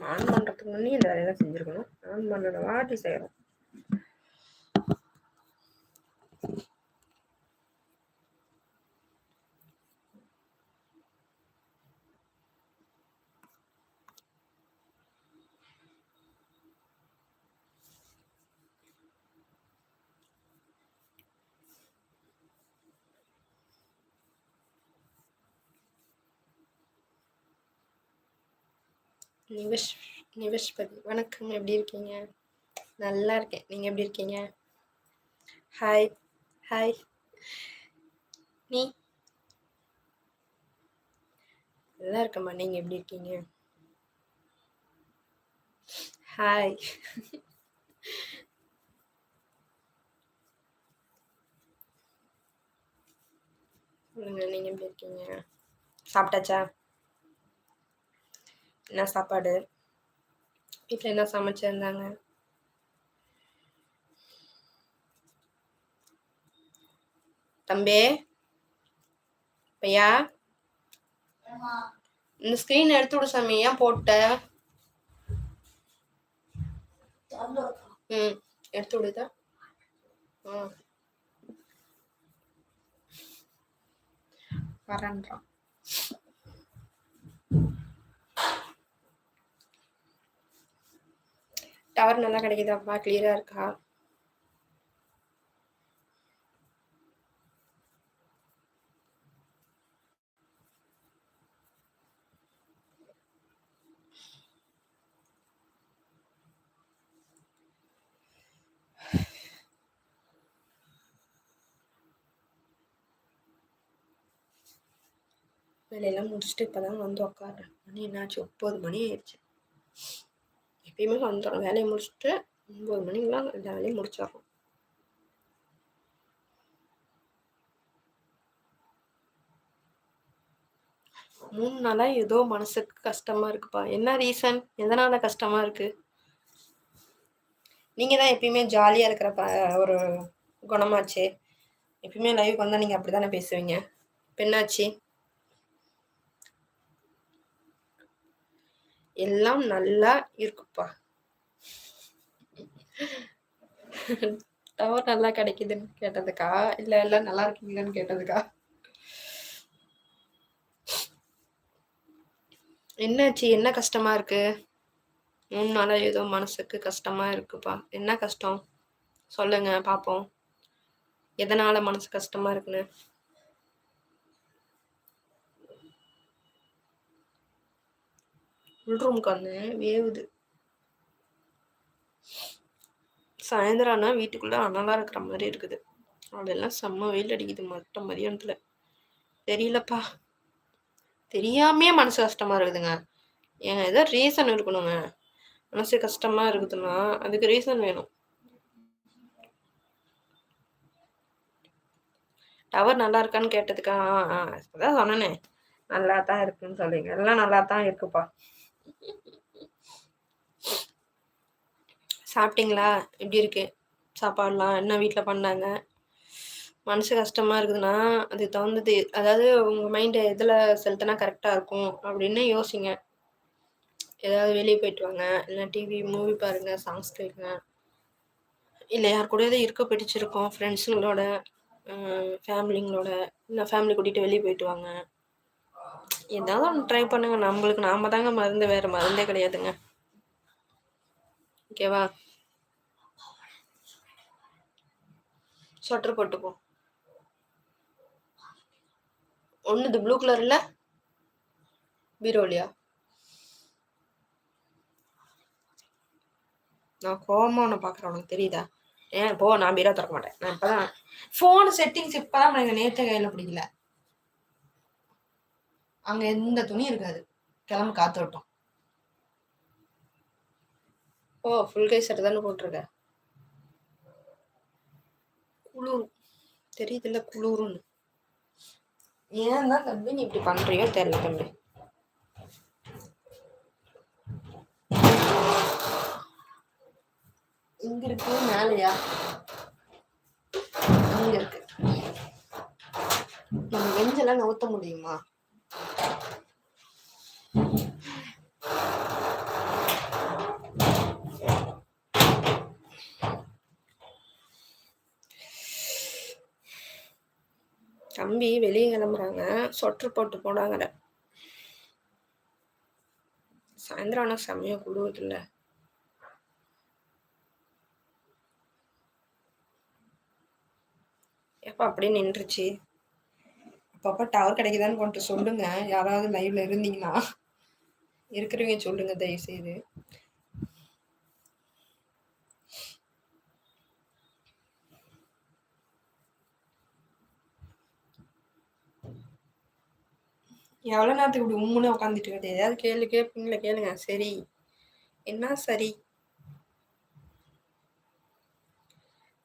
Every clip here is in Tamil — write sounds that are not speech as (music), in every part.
ஆன் பண்ணுறதுக்கு முன்னே இந்த வேலையெல்லாம் செஞ்சுருக்கணும். ஆன் பண்ணுற வாட்டி செய்கிறோம் நிவஷ் நிவஷ்பதி. வணக்கம். எப்படி இருக்கீங்க? நல்லா இருக்கேன். நீங்கள் எப்படி இருக்கீங்க? ஹாய் ஹாய் நீ? நல்லா இருக்கம்மா. நீங்கள் எப்படி இருக்கீங்க? ஹாய் சொல்லுங்க. நீங்கள் எப்படி இருக்கீங்க? சாப்பிட்டாச்சா? என்ன சாப்பாடு. வீட்டில் என்ன சமைச்சிருந்தாங்க தம்பி பையா? இந்த ஸ்க்ரீன் எடுத்து விடு சாமி ஏன் போட்ட? ம் எடுத்து விடுதா வரேன்றான். டவர் நல்லா கிடைக்குதாப்பா கிளியரா இருக்கா? வேலையெல்லாம் முடிச்சுட்டு இப்போதான் வந்து உட்காடுறேன் மணி என்னாச்சு? ஒம்பது மணி ஆயிடுச்சு. எப்பயுமே வந்துடும் வேலையை முடிச்சுட்டு ஒம்பது மணிக்கெலாம் எல்லா வேலையும் முடிச்சிடறோம். மூணு நாளாக ஏதோ மனசுக்கு கஷ்டமாக இருக்குப்பா. என்ன ரீசன் எதனால் கஷ்டமாக இருக்குது நீங்கள் தான் எப்பயுமே ஜாலியாக இருக்கிற ப ஒரு குணமாச்சு. எப்பயுமே லைவுக்கு வந்தால் நீங்கள் அப்படி தானே பேசுவீங்க. பெண்ணாச்சு எல்லாம் நல்லா இருக்குப்பா. டவர் நல்லா கிடைக்குதுன்னு கேட்டதுக்கா? இல்ல எல்லாம் நல்லா இருக்கீங்களான்னு கேட்டதுக்கா? என்னாச்சு? என்ன கஷ்டமா இருக்கு? மூணு நாளா ஏதோ மனசுக்கு கஷ்டமா இருக்குப்பா. என்ன கஷ்டம்? சொல்லுங்க பாப்போம். எதனால மனசு கஷ்டமா இருக்குன்னு? உள்ரூமுக்கு வந்தேன் வேவுது. சாயந்தரம் ஆனால் வீட்டுக்குள்ளே அனலாக இருக்கிற மாதிரி இருக்குது. அதெல்லாம் செம்ம வெயில் அடிக்குது மற்ற மதியானத்தில். தெரியலப்பா. தெரியாமையே மனசு கஷ்டமாக இருக்குதுங்க. ஏங்க ஏதோ ரீசன் இருக்கணுங்க. மனசு கஷ்டமாக இருக்குதுன்னா அதுக்கு ரீசன் வேணும். டவர் நல்லா இருக்கான்னு கேட்டதுக்கா? ஆ அதான் சொன்னனே. நல்லா தான் இருக்குன்னு சொல்லுங்க எல்லாம் நல்லா தான் இருக்குப்பா. சாப்பிட்டீங்களா? எப்படி இருக்கு? சாப்பாடுலாம் என்ன வீட்டில் பண்ணாங்க? மனசு கஷ்டமாக இருக்குதுன்னா அதுக்கு தகுந்தது அதாவது உங்கள் மைண்டை எதில் செலுத்தினா கரெக்டாக இருக்கும் அப்படின்னு யோசிங்க. ஏதாவது வெளியே போயிட்டு வாங்க. இல்லை டிவி மூவி பாருங்கள் சாங்ஸ் கேட்குங்க இல்லை யார் கூடயாவது இருக்க பிடிச்சிருக்கோம் ஃப்ரெண்ட்ஸுங்களோட ஃபேமிலிங்களோட இல்லை ஃபேமிலி கூட்டிகிட்டு வெளியே போயிட்டு வாங்க. ஏதாவது ஒன்று ட்ரை பண்ணுங்க. நம்மளுக்கு நாம தாங்க மருந்து வேறு மருந்தே கிடையாதுங்க. ஓகேவா ஸ்வெட்டர் போட்டுப்போம் ஒன்று இது ப்ளூ கலர் இல்லை? பீரோலியா? நான் கோவமா ஒன்று பார்க்குறேன் உனக்கு தெரியுதா? ஏன் போ நான் பீரோ திறக்க மாட்டேன். நான் இப்போதான் ஃபோன் செட்டிங்ஸ் இப்போதான் எனக்கு நேற்று கையில் பிடிக்கல. அங்க எந்த துணி இருக்காது. கிளம்பு காத்தோட்டம் ஓ ஃபுல் கை சட்டை தானே போட்டிருக்க? குளிர். தெரியுதுல்ல குளிருன்னு. ஏன் தான் தம்பி நீ இப்படி பண்றியோ தெரியல தம்பி. இங்க இருக்கு மேலையா? இங்க இருக்கு. நம்ம நெஞ்செல்லாம் நவுத்த முடியுமா? தம்பி வெளியே கிளம்புறாங்க. சொட்டர் போட்டு போனாங்கிற சாயந்தரம் ஆனா செம்மையாக குழுவுதுல்ல எப்ப அப்படியே நின்றுச்சு? அப்பப்போ டவர் கிடைக்குதான்னு கொஞ்சம் சொல்லுங்க. யாராவது லைவ்ல இருந்தீங்கன்னா இருக்கிறவங்க சொல்லுங்க தயவுசெய்து. எவ்வளோ நேரத்துக்கு இப்படி உம்முன்னு உட்காந்துட்டு இருக்கிறது? ஏதாவது கேள்வி கேட்பீங்களா கேளுங்க. சரி. என்ன சரி?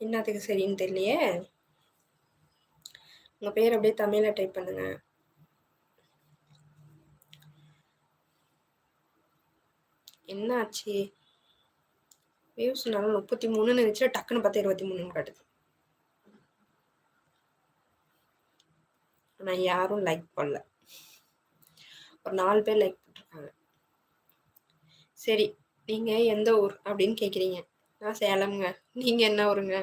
என்னத்துக்கு சரின்னு தெரியலையே? உங்கள் பேர் அப்படியே தமிழில் டைப் பண்ணுங்க. என்ன ஆச்சு வியூஸ் நல்லா முப்பத்தி மூணுன்னு இருந்துச்சு டக்குன்னு பார்த்தா இருபத்தி மூணுன்னு காட்டுது. ஆனால் யாரும் லைக் பண்ணல. ஒரு நாலு பேர் லைக் பண்ணிருக்காங்க சரி நீங்க எந்த ஊர் அப்படின்னு கேக்குறீங்க. நான் சேலம்ங்க. நீங்க என்ன ஊருங்க?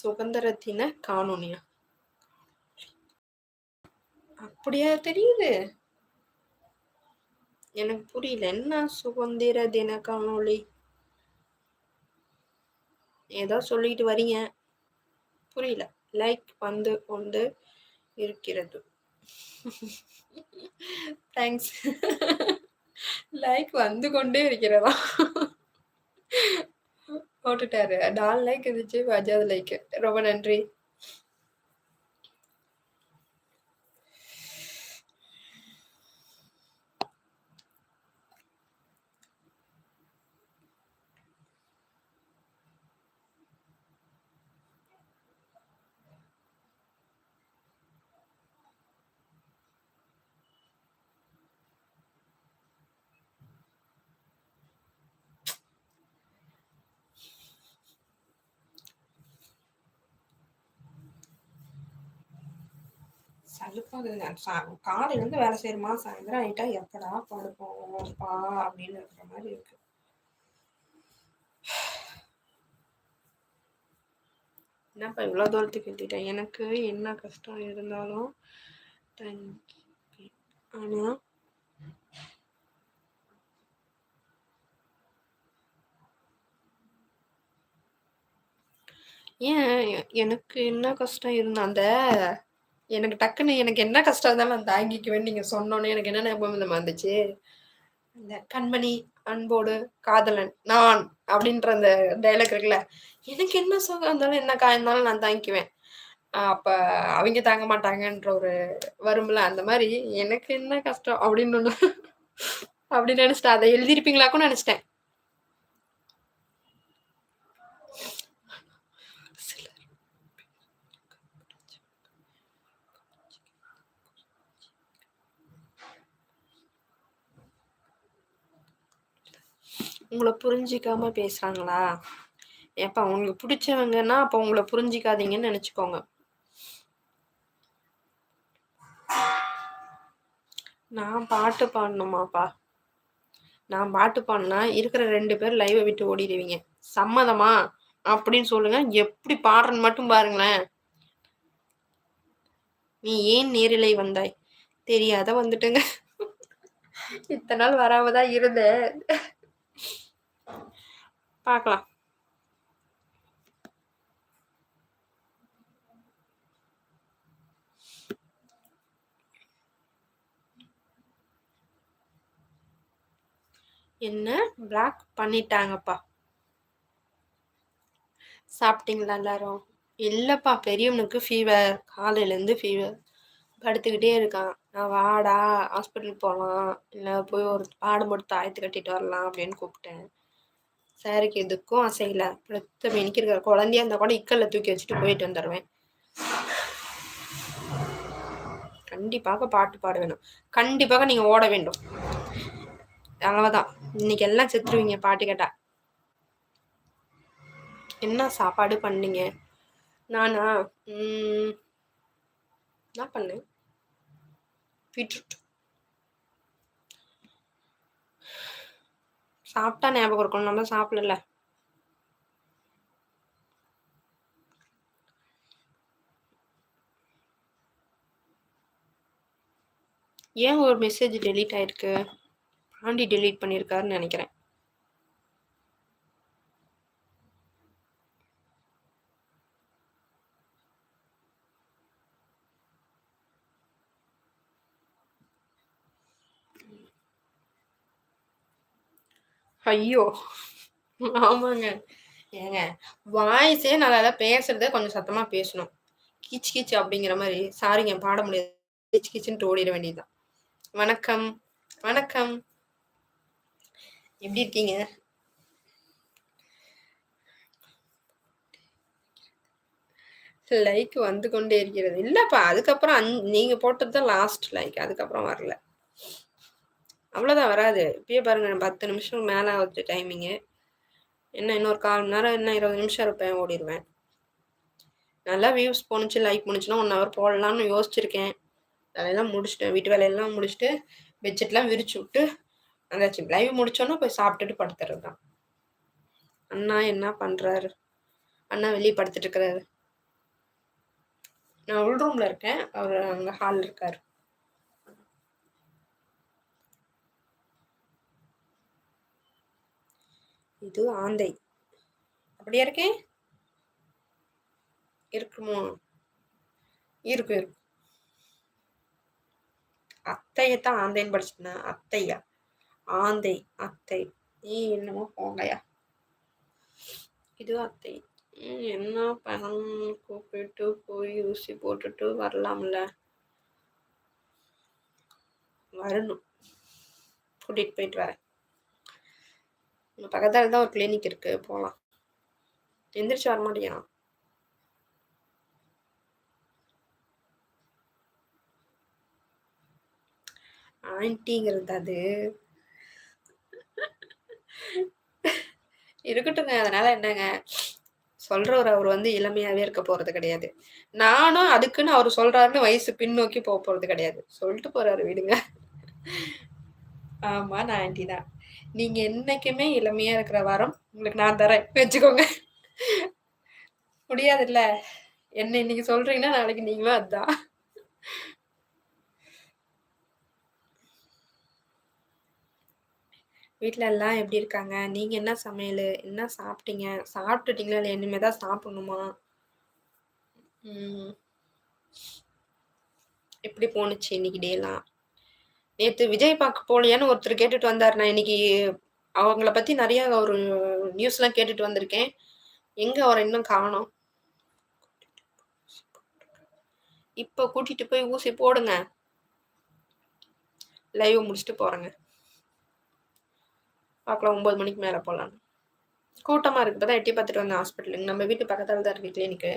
சுதந்திர தின காணொனியா? அப்படியா தெரியுது? எனக்கு புரியல. என்ன சுதந்திர தின காணொளி? ஏதோ சொல்லிட்டு வரீங்க. புரியல. லைக் வந்து கொண்டு இருக்கிறது. தேங்க்ஸ் லைக் வந்து கொண்டே இருக்கிறதா? போட்டுட்டாரு. நாலு லைக் இருந்துச்சு அஞ்சாவது லைக் ரொம்ப நன்றி. சலுப்பாகுதுங்க சா காலையிலேருந்து வேலை செய்யணுமா சாயந்தரம் ஆகிட்டா எப்படா படுப்போம்ப்பா அப்படின்னு இருக்கிற மாதிரி இருக்கு. என்னப்பா இவ்வளோ தூரத்துக்கு எழுதிட்டேன் எனக்கு என்ன கஷ்டம் இருந்தாலும் ஆனால் ஏன் எனக்கு என்ன கஷ்டம் இருந்தா அந்த எனக்கு டக்குன்னு எனக்கு என்ன கஷ்டம் இருந்தாலும் நான் தாங்கிக்குவேன்னு நீங்க சொன்னோன்னே எனக்கு என்ன ஞாபகம் வந்துச்சு? இந்த கண்மணி அன்போடு காதலன் நான் அப்படின்ற அந்த டைலாக் இருக்குல்ல எனக்கு என்ன சுகம் இருந்தாலும் என்ன காய்ந்தாலும் நான் தாங்கிக்குவேன். அப்ப அவங்க தாங்க மாட்டாங்கன்ற ஒரு வரும்ல அந்த மாதிரி எனக்கு என்ன கஷ்டம் அப்படின்னு ஒண்ணு அப்படின்னு நினைச்சிட்டேன். அதை எழுதிருப்பீங்களாக்கும் நினைச்சிட்டேன். உங்களை புரிஞ்சிக்காம பேசுறாங்களா? எப்ப உங்களுக்கு பிடிச்சவங்கன்னா அப்ப உங்களை புரிஞ்சிக்காதீங்கன்னு நினைச்சுக்கோங்க. நான் பாட்டு பாடணுமாப்பா. நான் பாட்டு பாடினா இருக்கிற ரெண்டு பேர் லைவை விட்டு ஓடிடுவீங்க. சம்மதமா? அப்படின்னு சொல்லுங்க. எப்படி பாடுறன்னு மட்டும் பாருங்களேன். நீ ஏன் நேரிலை வந்தாய்? தெரியாத வந்துட்டுங்க. இத்தனை நாள் வராமதான் இருந்தேன். பார்க்கலாம். என்ன? பிளாக் பண்ணிட்டாங்கப்பா. சாப்பிட்டீங்களா எல்லாரும்? இல்லைப்பா பெரியவனுக்கு ஃபீவர் காலையிலேருந்து ஃபீவர் படுத்துக்கிட்டே இருக்கான். நான் வாடா ஹாஸ்பிட்டல் போகலாம் இல்லை போய் ஒரு பாடம் போட்டு தாயத்து கட்டிட்டு வரலாம் அப்படின்னு கூப்பிட்டேன். சாருக்கு எதுக்கும் அசையில படுத்த மெனிக்கிற இருக்கிற குழந்தையா இருந்தா கூட இக்கல்ல தூக்கி வச்சுட்டு போயிட்டு வந்துடுவேன் கண்டிப்பாக பாட்டு பாட வேணும் கண்டிப்பாக நீங்க ஓட வேண்டும். அவ்வளவுதான். இன்னைக்கு எல்லாம் செத்துருவீங்க பாட்டு கேட்டா. என்ன சாப்பாடு பண்ணீங்க? நானா? உம் என்ன பண்ணேன்? பீட்ரூட். சாப்பிட்டா ஞாபகம் இருக்கணும் நம்ம சாப்பிடல. ஏன் ஒரு மெசேஜ் டெலீட் ஆயிருக்கு? பாண்டி டெலீட் பண்ணியிருக்காருன்னு நினைக்கிறேன். ஐயோ. ஆமாங்க. ஏங்க வாய்ஸே நல்லா பேசுறத கொஞ்சம் சத்தமா பேசணும். கீச் கீச் அப்படிங்கிற மாதிரி சாரிங்க பாட முடியாது. கீச் கீச்சுன்ட்டு ஓடிட வேண்டியதுதான். வணக்கம். வணக்கம். எப்படி இருக்கீங்க? லைக் வந்து கொண்டே இருக்கிறது. இல்லப்பா அதுக்கப்புறம் அந் நீங்க போட்டது தான் லாஸ்ட் லைக் அதுக்கப்புறம் வரல. அவ்வளோதான் வராது. இப்பயே பாருங்க பத்து நிமிஷம் மேலே ஆகுது டைமிங்கு என்ன இன்னொரு கால் மணி நேரம் என்ன இருபது நிமிஷம் இருப்பேன் ஓடிடுவேன் நல்லா வியூஸ் போணுச்சு லைக் போணுச்சுன்னா ஒன் ஹவர் போடலாம்னு யோசிச்சிருக்கேன். வேலையெல்லாம் முடிச்சுட்டேன் வீட்டு வேலையெல்லாம் முடிச்சுட்டு பெட்ஷீட்லாம் விரிச்சு விட்டு அந்த லைவ் முடிச்சோன்னா போய் சாப்பிட்டுட்டு படுத்துறது தான். அண்ணா என்ன பண்ணுறாரு அண்ணா வெளியே படுத்துட்டு இருக்கிறாரு. நான் உள் ரூமில் இருக்கேன். அவர் அங்கே ஹாலில் இருக்காரு. இது ஆந்தை. அப்படியா இருக்கேன் இருக்குமோ? இருக்கு இருக்கு அத்தையத்தான் ஆந்தைன்னு படிச்சிருந்தேன் அத்தையா? ஆந்தை அத்தை. நீ என்னமோ போங்கயா? இது அத்தை. என்ன பணம் கூப்பிட்டு போய் ஊசி போட்டுட்டு வரலாம்ல? வரணும். கூட்டிகிட்டு போயிட்டு வரேன். பக்கத்தில் தான் ஒரு கிளினிக் இருக்கு போகலாம் எந்திரிச்சு வர மாட்டியா? ஆன்ட்டிங்கிறது அது. இருக்கட்டுங்க அதனால என்னங்க? சொல்றவர் அவர் வந்து இளமையாவே இருக்க போறது கிடையாது. நானும் அதுக்குன்னு அவர் சொல்றாருன்னு வயசு பின்னோக்கி போக போறது கிடையாது. சொல்லிட்டு போறாரு விடுங்க. ஆமா நான் ஆன்டி தான் நீங்க என்னைக்குமே இளமையா இருக்கிற வாரம் உங்களுக்கு நான் தரேன் வச்சுக்கோங்க முடியாதுல்ல என்ன இன்னைக்கு சொல்றீங்கன்னா நாளைக்கு நீங்களும் அதுதான் வீட்டில் எல்லாம் எப்படி இருக்காங்க? நீங்க என்ன சமையல் என்ன சாப்பிட்டீங்க? சாப்பிட்டுட்டீங்களா? இல்ல இனிமே தான் சாப்பிடணுமா? எப்படி போணுச்சு இன்னைக்கு டேலாம்? நேத்து விஜய் பார்க்க போலியான்னு ஒருத்தர் கேட்டுட்டு வந்தார் நான் இன்னைக்கு அவங்கள பத்தி நிறைய ஒரு நியூஸ்லாம் கேட்டுட்டு வந்திருக்கேன். எங்க அவரை இன்னும் காணோம். இப்ப கூட்டிட்டு போய் ஊசி போடுங்க. லைவ் முடிச்சுட்டு போறேங்க. பார்க்கலாம் ஒன்பது மணிக்கு மேலே போகலாம் கூட்டமாக இருக்குது தான் எட்டி பார்த்துட்டு வந்தேன் ஹாஸ்பிட்டலுக்கு நம்ம வீட்டு பக்கத்தில் தான் இருக்குது கிளினிக்கு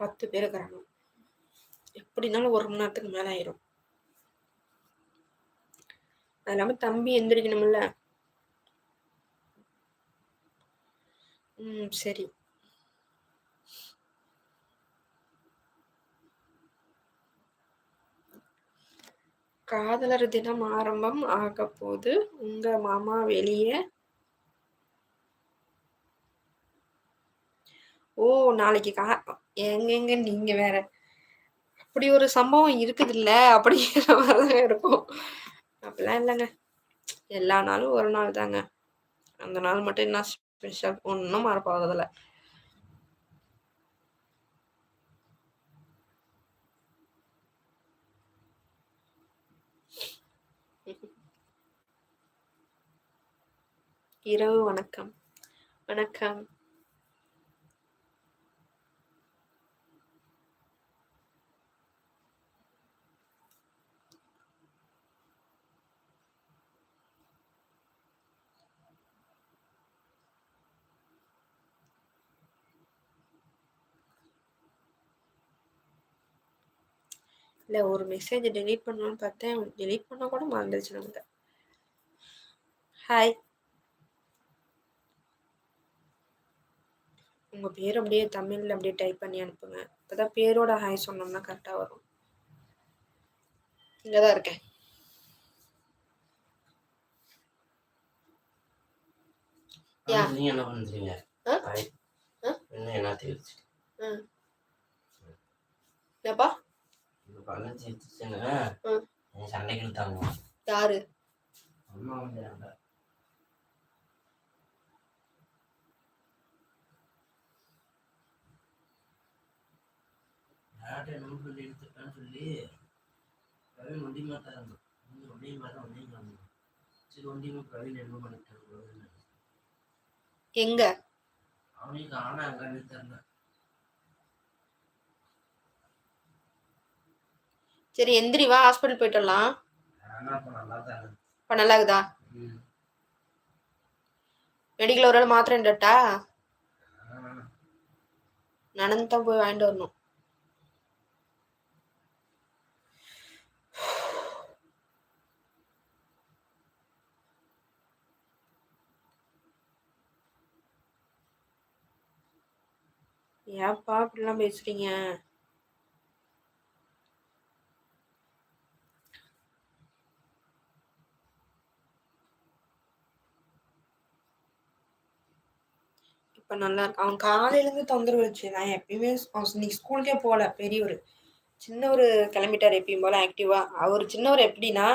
பத்து பேர் இருக்கிறாங்க எப்படினாலும் ஒரு மணி நேரத்துக்கு மேலே ஆயிரும். அது இல்லாமல் தம்பி எந்திரிக்கணும்ல. ம் சரி. காதலர் தினம் ஆரம்பம் ஆக போது உங்க மாமா வெளியே. ஓ நாளைக்கு கா எங்கெங்க நீங்க வேற? அப்படி ஒரு சம்பவம் இருக்குது இல்ல அப்படிங்கிற (laughs) மாதிரிதான் இருக்கும். அப்படிலாம் இல்லைங்க. எல்லா நாளும் ஒரு நாள் தாங்க. அந்த நாள் மட்டும் என்ன ஸ்பெஷல் ஒன்றும் மறப்பாததில்ல இரவு வணக்கம். வணக்கம். இல்லை ஒரு மெசேஜ் டெலீட் பண்ணலான்னு பார்த்தேன். டெலீட் பண்ணால் கூட மறந்துடுச்சு நமக்கு ஹாய் உங்கள் பேர் அப்படியே தமிழில் அப்படியே டைப் பண்ணி அனுப்புங்க. இப்போ தான் பேரோட ஹாய் சொன்னோம்னா கரெக்டாக வரும். இங்கே தான் இருக்கேன் என்ன பண்றீங்க? ஆ? என் சண்டைக்கு இழுத்தாங்க யாரு? அம்மா வந்துடுறாங்க யார்கிட்ட சொல்லி எடுத்துட்டான்னு சொல்லி பிரவீன் ஒண்டி மாட்டாங்க. ஒண்டி மாட்டா ஒண்டி மாட்டாங்க சரி ஒண்டி பிரவீன் என்ன பண்ணிட்டாங்க எங்க? அவனுக்கு ஆனா அங்கன்னு தெரியல. சரி எந்திரி வா ஹாஸ்பிட்டல் போயிட்டு வரலாம். இப்போ நல்லா இருக்குதா மெடிக்கல் ஒரு நாள் மாத்திரை டட்டா நடந்து தான் போய் வாங்கிட்டு வரணும். ஏன்ப்பா அப்படிலாம் பேசுறீங்க? இப்ப நல்லா இருக்கு அவன் காலையிலேருந்து தொந்தரவு வச்சு நான் எப்பயுமே அவன் இன்னைக்கு ஸ்கூலுக்கே போகல பெரியவர். சின்னவர் கிளம்பிட்டார் எப்பயும் போல ஆக்டிவா அவர் சின்னவர் எப்படின்னா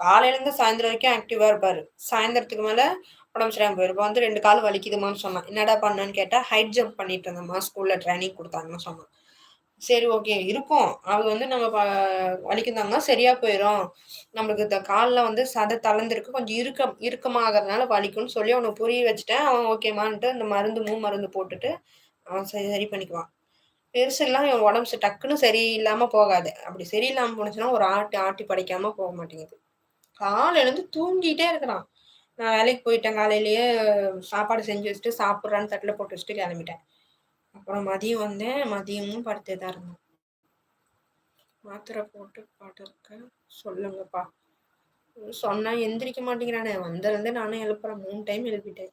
காலையிலேருந்து சாயந்தரம் வரைக்கும் ஆக்டிவா இருப்பார். சாயந்தரத்துக்கு மேல உடம்பு சரியாம போயிருப்பா வந்து ரெண்டு கால் வலிக்குதுமான்னு சொன்னான். என்னடா பண்ணேன்னு கேட்டால் ஹைட் ஜம்ப் பண்ணிட்டு இருந்தம்மா ஸ்கூலில் ட்ரைனிங் கொடுத்தாங்கன்னு சொன்னான். சரி ஓகே இருக்கும். அது வந்து நம்ம ப- வலிக்குதாங்கன்னா சரியா போயிடும் நம்மளுக்கு இந்த காலில் வந்து சதை தளர்ந்துருக்கு. கொஞ்சம் இறுக்கம் இறுக்கமாகறதுனால வலிக்கும்னு சொல்லி அவனுக்கு புரிய வச்சுட்டேன். அவன் ஓகேமான்ட்டு அந்த மருந்து மூ மருந்து போட்டுட்டு அவன் சரி சரி பண்ணிக்குவான். பெருசெல்லாம் இவன் உடம்பு சரி- டக்குன்னு சரியில்லாமல் போகாது. அப்படி சரியில்லாமல் போனுச்சுன்னா ஒரு ஆட்டி ஆட்டி படைக்காமல் போக மாட்டேங்குது. காலையில இருந்து தூங்கிட்டே இருக்கிறான். நான் வேலைக்கு போயிட்டேன். காலையிலேயே சாப்பாடு செஞ்சு வச்சுட்டு சாப்பிட்றான்னு தட்டில் போட்டு வச்சுட்டு கிளம்பிட்டேன். அப்புறம் மதியம் வந்தேன் மதியமும் படுத்தே தான் இருந்தேன் மாத்திரை போட்டு படுக்க சொல்லுங்கப்பா. சொன்னா எந்திரிக்க மாட்டேங்கிறானே. வந்திருந்து நானும் எழுப்புறேன். மூணு டைம் எழுப்பிட்டேன்.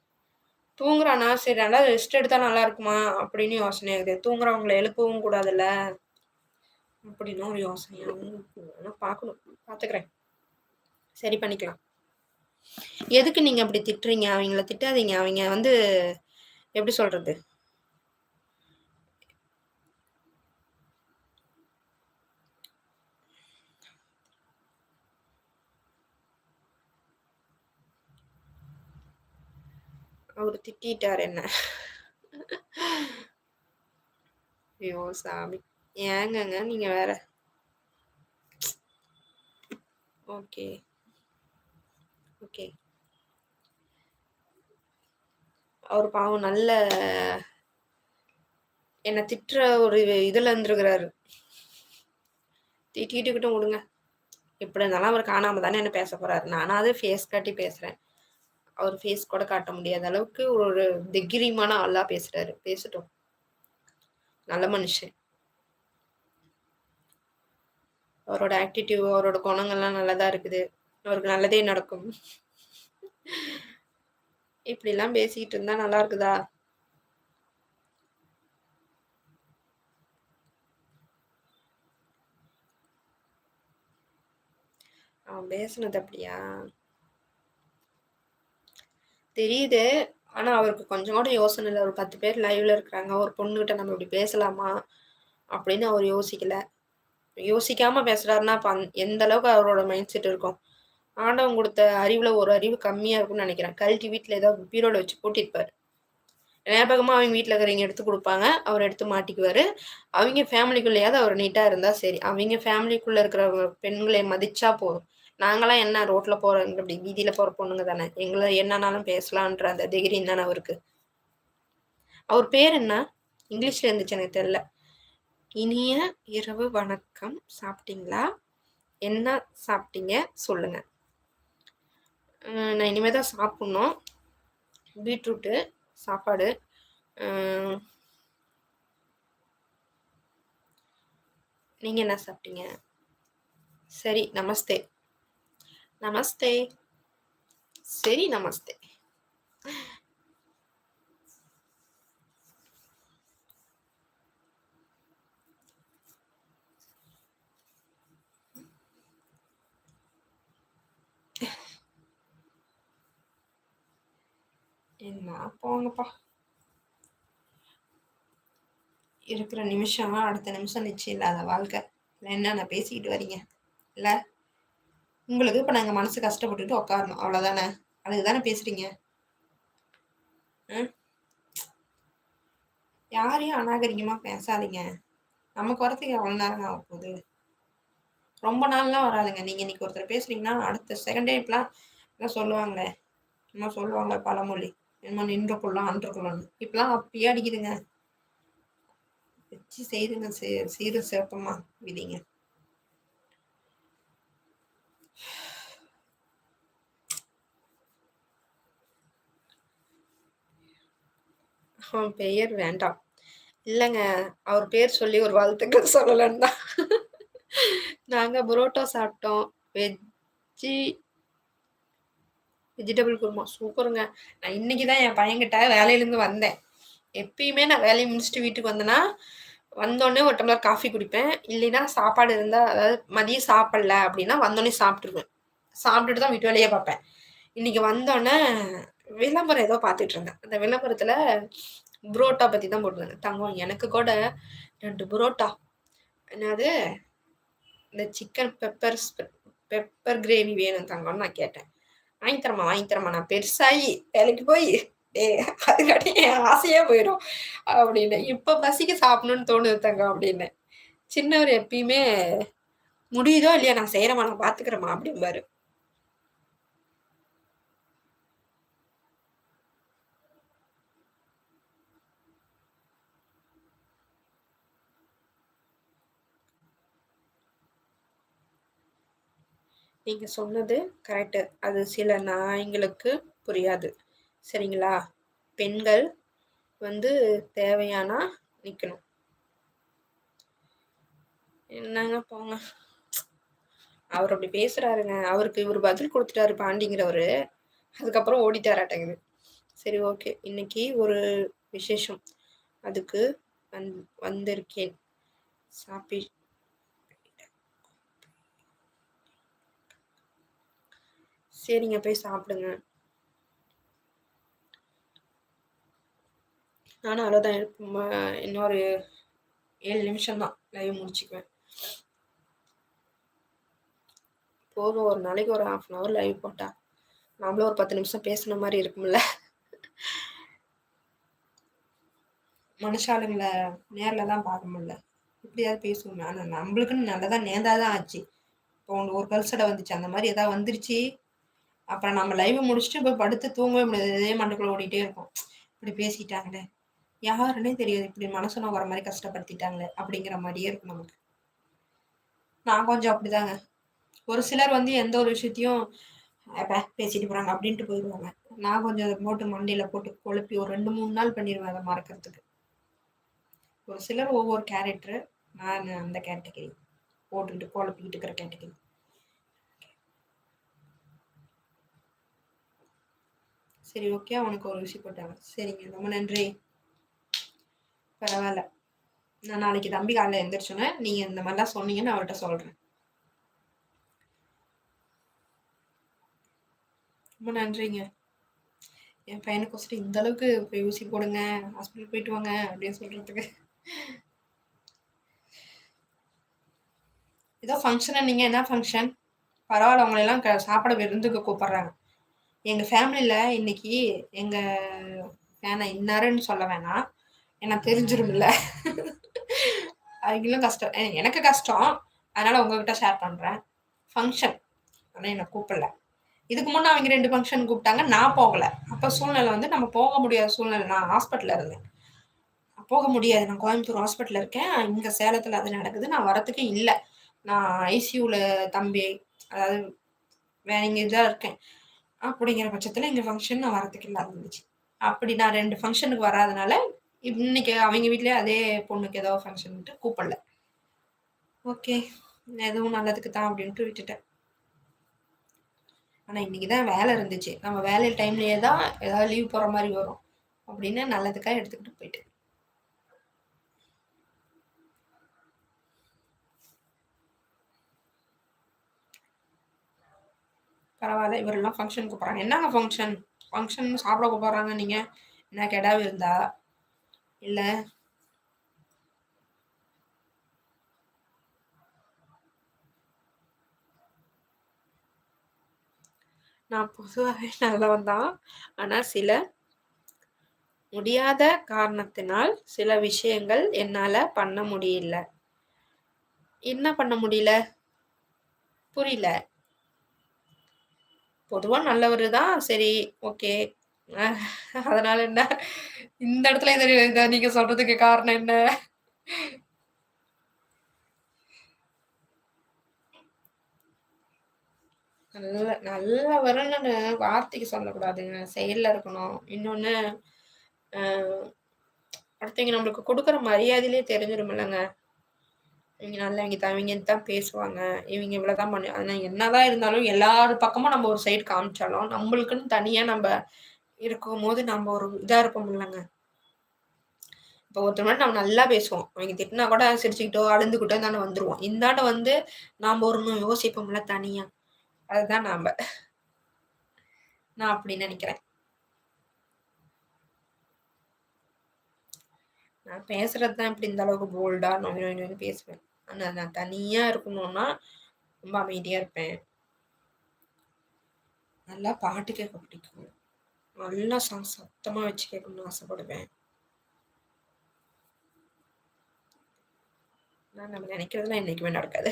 தூங்குறானா? சரி நல்லா ரெஸ்ட் எடுத்தா நல்லா இருக்குமா? அப்படின்னு யோசனை இருக்குது தூங்குறவங்கள எழுப்பவும் கூடாதுல்ல? அப்படின்னு ஒரு யோசனையாகவும் ஆனால் பார்க்கணும். பார்த்துக்கிறேன். சரி பண்ணிக்கலாம். எதுக்கு நீங்கள் அப்படி திட்டுறீங்க? அவங்கள திட்டாதீங்க. அவங்க வந்து எப்படி சொல்கிறது அவர் திட்டிட்டார் என்ன? ஐயோ சாமி. ஏங்கங்க நீங்க வேற. ஓகே. ஓகே. அவர் பாவம் நல்ல என்னை திட்டுற ஒரு இதுல இருந்திருக்கிறாரு. திட்டிட்டுக்கிட்டும் விடுங்க எப்படி இருந்தாலும் அவர் காணாம தானே என்ன பேச போறாரு. நானாவது ஃபேஸ் காட்டி பேசுறேன். அவர் ஃபேஸ் கூட காட்ட முடியாத அளவுக்கு ஒரு திகிரியமான ஆளா பேசுறாரு. பேசட்டும். நல்ல மனுஷன். அவரோட ஆக்டிடியூ அவரோட குணங்கள்லாம் நல்லதா இருக்குது. அவருக்கு நல்லதே நடக்கும். இப்படி எல்லாம் பேசிக்கிட்டு இருந்தா நல்லா இருக்குதா? அவன் பேசுனது அப்படியா? தெரியுது. ஆனா அவருக்கு கொஞ்சம் கூட யோசனை இல்லை. ஒரு பத்து பேர் லைவ்ல இருக்கிறாங்க. ஒரு பொண்ணுகிட்ட நம்ம இப்படி பேசலாமா? அப்படின்னு அவர் யோசிக்கல. யோசிக்காம பேசுறாருன்னா அப்ப அந்த- எந்த அளவுக்கு அவரோட மைண்ட் செட் இருக்கும்? ஆண்டவன் கொடுத்த அறிவுல ஒரு அறிவு கம்மியா இருக்கும்னு நினைக்கிறேன். கழட்டி வீட்டுல ஏதாவது பீரோல வச்சு பூட்டிருப்பாரு ஞாபகமா அவங்க வீட்டுல இருக்கிறவங்க எடுத்து கொடுப்பாங்க. அவர் எடுத்து மாட்டிக்குவாரு. அவங்க ஃபேமிலிக்குள்ளேயாவது அவர் நீட்டா இருந்தா சரி. அவங்க ஃபேமிலிக்குள்ள இருக்கிற பெண்களை மதிச்சா போதும். நாங்களாம் என்ன ரோட்ல போறோம் இப்படி வீதியில போற பொண்ணுங்க தானே. எங்களை என்னன்னாலும் பேசலான்ற அந்த டிகிரி தானே அவருக்கு. அவர் பேர் என்ன? இங்கிலீஷ்ல இருந்துச்சு எனக்கு தெரியல. இனிய இரவு வணக்கம். சாப்பிட்டீங்களா? என்ன சாப்பிட்டீங்க? சொல்லுங்க. நான் இனிமே தான் சாப்பிட்ணும். பீட்ரூட்டு சாப்பாடு. நீங்கள் என்ன சாப்பிட்டீங்க? சரி நமஸ்தே. நமஸ்தே. சரி நமஸ்தே. என்ன போங்கப்பா. இருக்கிற நிமிஷம் அடுத்த நிமிஷம் நிச்சயம் இல்லாத வாழ்க்கை. என்ன நான் பேசிக்கிட்டு வரீங்க. இல்லை? உங்களுக்கு இப்போ நாங்கள் மனசு கஷ்டப்பட்டுட்டு உட்காரணும் அவ்வளோதானே அதுக்கு தானே பேசுகிறீங்க யாரையும் அநாகரிகமாக பேசாதீங்க. நமக்கு வரத்துக்கு எவ்வளோ நேரம் ஆக போகுது. ரொம்ப நாள்லாம் வராதுங்க. நீங்கள் இன்னைக்கு ஒருத்தர் பேசுறீங்கன்னா அடுத்த செகண்ட் இப்பெல்லாம் என்ன என்ன சொல்லுவாங்க பழமொழி? என்ன நின்றுக்குள்ளோம் அன்றுக்குள்ளோன்னு. இப்பெல்லாம் அப்படியே அடிக்குதுங்க. வச்சு செய்துங்க. சீ சீரு சிறப்பமா விதிங்க. அவன் பெயர் வேண்டாம். இல்லைங்க அவர் பேர் சொல்லி ஒரு வாழ்த்துக்கள் சொல்லலன்னு தான். நாங்கள் புரோட்டா சாப்பிட்டோம். Veggie vegetable kurma. சூப்பருங்க. நான் இன்னைக்கு தான் என் பையன்கிட்ட வேலையிலேருந்து வந்தேன். எப்பயுமே நான் வேலையை முடிச்சுட்டு வீட்டுக்கு வந்தேன்னா வந்தோடனே ஒரு டம்ளர் காஃபி குடிப்பேன். இல்லைன்னா சாப்பாடு இருந்தால் அதாவது மதியம் சாப்பிடல அப்படின்னா வந்தோடனே சாப்பிட்ருவேன் சாப்பிட்டுட்டு தான் வீட்டு வேலையே பார்ப்பேன். இன்னைக்கு வந்தோடனே விளம்பரம் ஏதோ பார்த்துட்டு இருந்தேன் அந்த விளம்பரத்தில் புரோட்டா பற்றி தான் போட்டிருந்தாங்க தங்கம் எனக்கு கூட ரெண்டு புரோட்டா. என்னது? இந்த சிக்கன் பெப்பர் பெப்பர் கிரேவி வேணும் தங்கம்னு நான் கேட்டேன். வாங்கி தரமா வாங்கி தரமா. நான் பெருசாகி வேலைக்கு போய் டே அதுக்காட்டி என் ஆசையே போயிடும் அப்படின்னு. இப்போ பசிக்கு சாப்பிடணும்னு தோணுது தங்கம் அப்படின்னு. சின்னவர் எப்பயுமே முடியுதோ இல்லையா நான் செய்கிறேம்மா நான் பார்த்துக்கிறேம்மா அப்படிம்பாரு. நீங்க சொன்னது கரெக்டு. அது சில நாய்ங்களுக்கு புரியாது. சரிங்களா? பெண்கள் வந்து தேவையானா நிற்கணும் என்னங்க போங்க. அவர் அப்படி பேசுறாருங்க. அவருக்கு இவர் பதில் கொடுத்துட்டாரு பாண்டிங்கிறவரு. அதுக்கப்புறம் ஓடிட்டாராட்டங்குது. சரி ஓகே. இன்னைக்கு ஒரு விசேஷம். அதுக்கு வந் வந்திருக்கேன். சாப்பி சரிங்க போய் சாப்பிடுங்க. நானும் அவ்வளோதான் இன்னொரு ஏழு நிமிஷம் தான் லைவ் முடிச்சுக்குவேன். போதும் ஒரு நாளைக்கு ஒரு 1/2 அன் ஹவர் லைவ் போட்டா, நம்மளும் ஒரு 10 நிமிஷம் பேசுன மாதிரி இருக்கும்ல. மனுஷாளுங்களை நேரில் தான் பார்க்க முடியல. இப்படியாவது பேசுவோமே. ஆனால் நம்மளுக்குன்னு நல்லதா நேர்ந்தாதான் ஆச்சு. இப்போ ஒரு கல்சடை வந்துச்சு. அந்த மாதிரி எதாவது வந்துருச்சு அப்புறம் நம்ம லைவ் முடிச்சுட்டு இப்போ படுத்து தூங்கவே முடியாது. இதே மண்டுக்குள்ள ஓடிட்டே இருக்கும். இப்படி பேசிட்டாங்களே! யாருன்னே தெரியாது. இப்படி மனசு நான் வர மாதிரி கஷ்டப்படுத்திட்டாங்களே! அப்படிங்கிற மாதிரியே இருக்கும் நமக்கு. நான் கொஞ்சம் அப்படிதாங்க. ஒரு சிலர் வந்து எந்த ஒரு விஷயத்தையும் பேசிட்டு போறாங்க அப்படின்ட்டு போயிடுவாங்க நான் கொஞ்சம் அதை போட்டு மண்டையில போட்டு குழப்பி ஒரு 2, 3 நாள் பண்ணிடுவேன் அதை மறக்கறதுக்கு. ஒரு சிலர் ஒவ்வொரு கேரக்டரு. நான் அந்த கேட்டகரி. போட்டுக்கிட்டு குழப்பிக்கிட்டு இருக்கிற கேட்டகரி. சரி ஓகே. அவனுக்கு ஒரு ஊசி போட்டாங்க. சரிங்க. ரொம்ப நன்றி. பரவாயில்ல நான் நாளைக்கு தம்பி காலைல எழுந்திரிச்சோன்னே நீங்க இந்த மாதிரிலாம் சொன்னீங்கன்னு அவர்கிட்ட சொல்றேன். ரொம்ப நன்றிங்க. என் பையனுக்கு வச்சுட்டு இந்த அளவுக்கு போய் ஊசி போடுங்க, ஹாஸ்பிட்டல் போயிட்டு வாங்க அப்படின்னு சொல்றதுக்கு. ஏதோ ஃபங்க்ஷன் நீங்க என்ன ஃபங்க்ஷன் பரவாயில்ல அவங்களெல்லாம் க சாப்பிட விருந்துக்கு கூப்பிடுறாங்க. எங்கள் ஃபேமிலியில் இன்னைக்கு எங்கள் வேணா இன்னாருன்னு சொல்ல வேணாம். ஏன்னா தெரிஞ்சிரும்ல. அவங்களும் கஷ்டம். எனக்கு கஷ்டம். அதனால் உங்ககிட்ட ஷேர் பண்ணுறேன் ஃபங்க்ஷன் ஆனால் என்னை கூப்பிடல. இதுக்கு முன்னே அவங்க ரெண்டு ஃபங்க்ஷன் கூப்பிட்டாங்க. நான் போகல. அப்போ சூழ்நிலை வந்து நம்ம போக முடியாத சூழ்நிலை. நான் ஹாஸ்பிட்டலில் இருந்தேன். போக முடியாது. நான் கோயம்புத்தூர் ஹாஸ்பிட்டலில் இருக்கேன். இங்கே சேலத்தில் அது நடக்குது. நான் வரத்துக்கு இல்லை நான் ஐசியூவில் தம்பி அதாவது வேற இங்கே இதாக இருக்கேன். அப்படிங்கிற பட்சத்துல எங்க ஃபங்க்ஷன் நான் வரத்துக்கு இல்லாத இருந்துச்சு. அப்படி நான் ரெண்டு ஃபங்க்ஷனுக்கு வராதனால, இன்னைக்கு அவங்க வீட்லயே அதே பொண்ணுக்கு ஏதோ ஃபங்ஷன்ட்டு கூப்பிடல. ஓகே. எதுவும் நல்லதுக்கு தான் அப்படின்ட்டு விட்டுட்டேன். ஆனா இன்னைக்கு தான் வேலை இருந்துச்சு. நம்ம வேலை டைம்லயே தான் ஏதாவது லீவ் போகிற மாதிரி வரும். அப்படின்னு நல்லதுக்காக எடுத்துக்கிட்டு போயிட்டேன். பரவாயில்ல இவரெல்லாம் ஃபங்க்ஷனுக்கு போகிறாங்க என்னங்க ஃபங்க்ஷன் ஃபங்க்ஷன் சாப்பிட கூப்பிட்றாங்க நீங்கள் என்ன கெடா இருந்தா? இல்லை. நான் பொதுவாகவே நல்லவன் தான். ஆனால் சில முடியாத காரணத்தினால் சில விஷயங்கள் என்னால் பண்ண முடியல. என்ன பண்ண முடியல? புரியல. பொதுவாக நல்லவர் தான் சரி ஓகே. அதனால என்ன? இந்த இடத்துல இதை நீங்க சொல்றதுக்கு காரணம் என்ன? நல்ல நல்லவருன்னு வார்த்தைக்கு சொல்லக்கூடாதுங்க. செயல்ல இருக்கணும். இன்னொன்னு அடுத்தவங்க நம்மளுக்கு கொடுக்குற மரியாதையிலே தெரிஞ்சிடும் இல்லைங்க இவங்க நல்லா இவங்க தான் இவங்க தான் பேசுவாங்க. இவங்க இவ்வளோதான் பண்ணி ஆனால் என்னதான் இருந்தாலும் எல்லாரு பக்கமும் நம்ம ஒரு சைடு காமிச்சாலும் நம்மளுக்குன்னு தனியாக நம்ம இருக்கும் போது நம்ம ஒரு இதாக இருப்போம் இல்லைங்க. இப்போ ஒருத்தர் மாதிரி நம்ம நல்லா பேசுவோம். அவங்க திட்டினா கூட சிரிச்சுக்கிட்டோ அழுந்துக்கிட்டோ தானே வந்துடுவோம் இந்தாண்ட வந்து நாம் ஒரு யோசிப்போம்ல தனியாக அதுதான் நாம். நான் அப்படி நினைக்கிறேன். நான் பேசுறது தான் இப்படி இந்த அளவுக்கு போல்டா நோய் நோய் நோய் பேசுவேன். ஆனால் நான் தனியாக இருக்கணும்னா ரொம்ப அமைதியாக இருப்பேன். நல்லா பாட்டு கேட்க பிடிக்கும். நல்லா ச சத்தமாக வச்சு கேட்கணும்னு ஆசைப்படுவேன். நான் நம்ம நினைக்கிறதுலாம் என்றைக்குமே நடக்காது.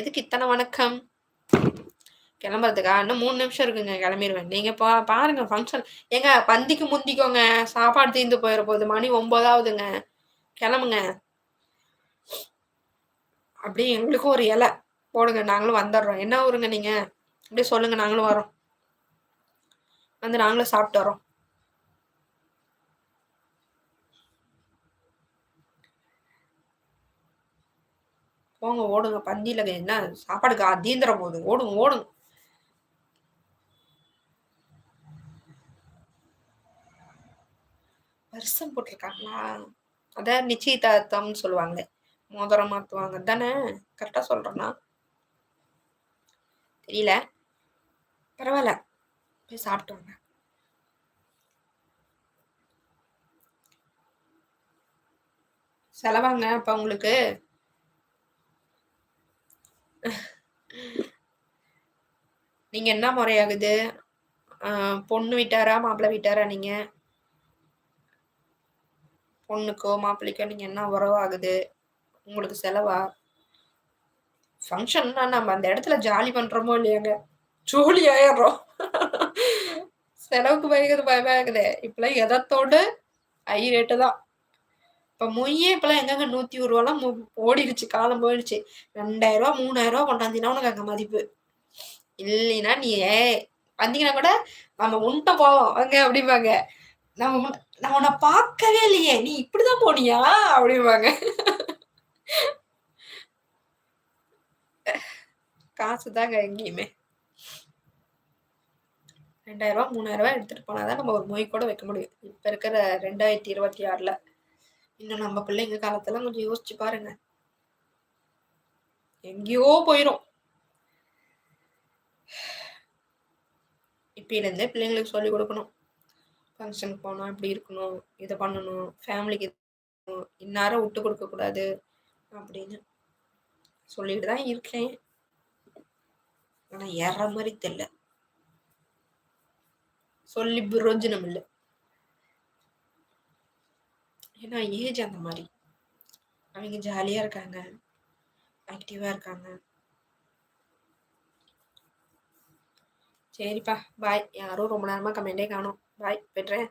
எதுக்கு இத்தனை வணக்கம்? கிளம்புறதுக்கா? இன்னும் மூணு நிமிஷம் இருக்குங்க கிளம்பிடுவேன் நீங்கள் பா பாருங்க ஃபங்க்ஷன் ஏங்க பந்திக்கு முந்திக்கோங்க. சாப்பாடு தீர்ந்து போயிட போகுது. மணி ஒம்போதாவதுங்க கிளம்புங்க. அப்படியே எங்களுக்கும் ஒரு இலை போடுங்க நாங்களும் வந்துடுறோம். என்ன ஊருங்க நீங்கள் அப்படியே சொல்லுங்க நாங்களும் வரோம். வந்து நாங்களும் சாப்பிட்டு வரோம். போங்க ஓடுங்க. பந்தியில் என்ன? சாப்பாடுக்கு தீந்திர போகுது. ஓடுங்க ஓடுங்க. வருஷம் போட்டிருக்காங்களா? அதான் நிச்சயதார்த்தம்னு சொல்லுவாங்களே. மோதிரம் மாற்றுவாங்க தானே? கரெக்டாக சொல்கிறேன்னா தெரியல. பரவாயில்ல. போய் சாப்பிட்டு வாங்க. செலவாங்க அப்போ உங்களுக்கு. நீங்க என்ன முறையாகுது? பொண்ணு வீட்டாரா? மாப்பிள்ளை வீட்டாரா நீங்க? பொண்ணுக்கோ மாப்பிள்ளைக்கோ நீங்க என்ன உறவாகுது? உங்களுக்கு செலவா? ஃபங்க்ஷன்னா நம்ம அந்த இடத்துல ஜாலி பண்றோமோ இல்லையாங்க? ஜோலி ஆயிடுறோம். செலவுக்கு பயக்குது இருக்குது. இப்பெல்லாம் எதத்தோடு? ஐ ரேட்டு தான். இப்போ மொய்யே இப்பெல்லாம் எங்கங்க நூத்தி ஒரு ரூபாலாம் ஓடிடுச்சு. காலம் போயிடுச்சு. ரெண்டாயிரம் ரூபா மூணாயிரம் ரூபா கொண்டாந்தீங்கன்னா உனக்கு அங்க மதிப்பு. இல்லைன்னா நீ ஏ வந்தீங்கன்னா கூட நம்ம உன்ட்ட போவோம். அங்க அப்படிம்பாங்க. நம்ம நான் உன்னை பார்க்கவே இல்லையே. நீ இப்படிதான் போனியா? அப்படிம்பாங்க. காசு தாங்க எங்கேயுமே. ரெண்டாயிரம் ரூபா மூணாயிரம் ரூபாய் எடுத்துட்டு போனாதான் நம்ம ஒரு மொய் கூட வைக்க முடியும். இப்ப இருக்கிற ரெண்டாயிரத்தி இருபத்தி ஆறுல. இன்னும் நம்ம பிள்ளைங்க காலத்தெல்லாம் கொஞ்சம் யோசிச்சு பாருங்க. எங்கேயோ போயிரும். இப்பயிலேருந்தே பிள்ளைங்களுக்கு சொல்லி கொடுக்கணும். ஃபங்க்ஷனுக்கு போனோம் இப்படி இருக்கணும் இதை பண்ணணும் ஃபேமிலிக்கு இந்நேரம் விட்டு கொடுக்க கூடாது. அப்படின்னு சொல்லிட்டு தான் இருக்கேன். ஆனால் ஏற மாதிரி தெரியல. சொல்லி பிரயோஜனம் இல்லை. ஏன்னா ஏஜ் அந்த மாதிரி. அவங்க ஜாலியாக இருக்காங்க. ஆக்டிவாக இருக்காங்க. சரிப்பா பாய் யாரும் ரொம்ப நேரமாக கமெண்டே காணும். பாய் பெற்றேன்.